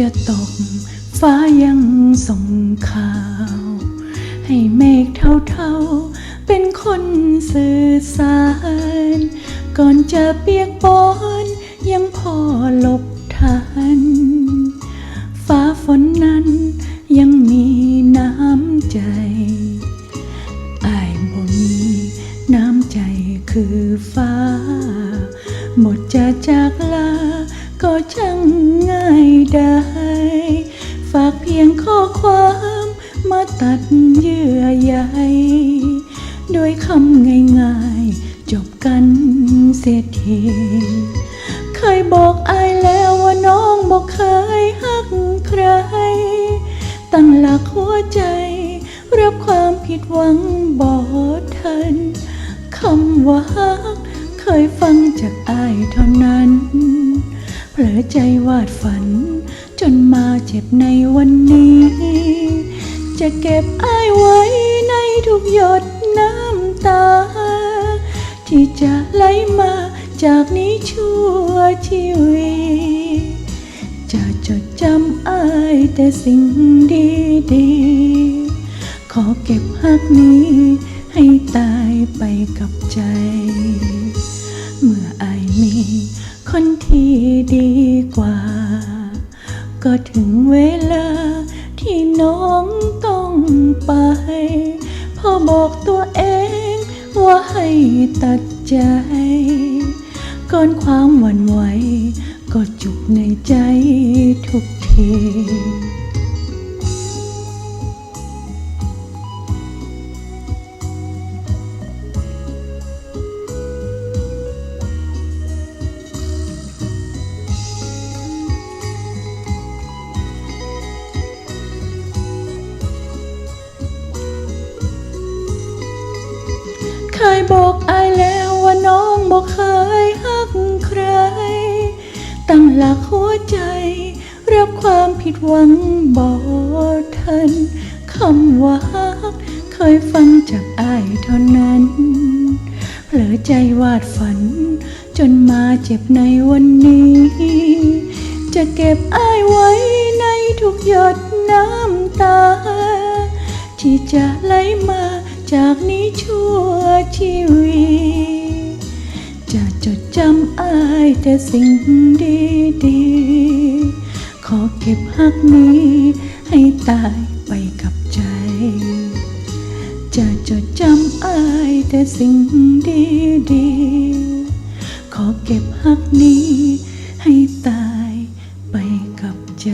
จะตก ฟ้ายังส่งข่าว ให้เมฆเท่าๆ เป็นคนสื่อสาร ก่อนจะเปียกปอนยังพอหลบทัน ฟ้าฝนนั้นยังมีน้ำใจอายบ่มีน้ำใจคือฟ้า หมดจะจากลาก็ช่างง่ายได้ ฝากเพียงข้อความมาตัดเยื่อใยด้วยคำง่ายๆ จบกันเสียทีเคยบอกอายแล้วว่าน้องบอกเคยหักใคร ตั้งหลักหัวใจ รับความผิดหวังบอทันคำว่าฮักเคยฟังจากอายเท่านั้น ลอใจวาดฝัน จนมาเจ็บในวันนี้ จะเก็บอายไว้ในทุกหยดน้ำตา ที่จะไหลมาจากนี้ชั่วชีวิตจะจดจำอายแต่สิ่งดีๆ ขอเก็บหักนี้ให้ตายไปกับใจ เมื่ออ คนที่ดีกว่า ก็ถึงเวลาที่น้องต้องไปพอบอกตัวเองว่าให้ตัดใจ ก่อนความหวั่นไหวก็จุกในใจ เคยบอกอายแล้วว่าน้องบอกเคยหักใคร ตั้งหลักหัวใจ รับความผิดหวังบอทันคำว่าฮัก เคยฟังจากอายเท่านั้นเผลอใจวาดฝัน จนมาเจ็บในวันนี้ จะเก็บอายไว้ในทุกหยดน้ำตา ที่จะไหลมา จากนี้ชั่วชีวิต จะจดจำอายแต่สิ่งดีๆขอเก็บหักนี้ ให้ตายไปกับใจ จะจดจำอายแต่สิ่งดีๆขอเก็บหักนี้ ให้ตายไปกับใจ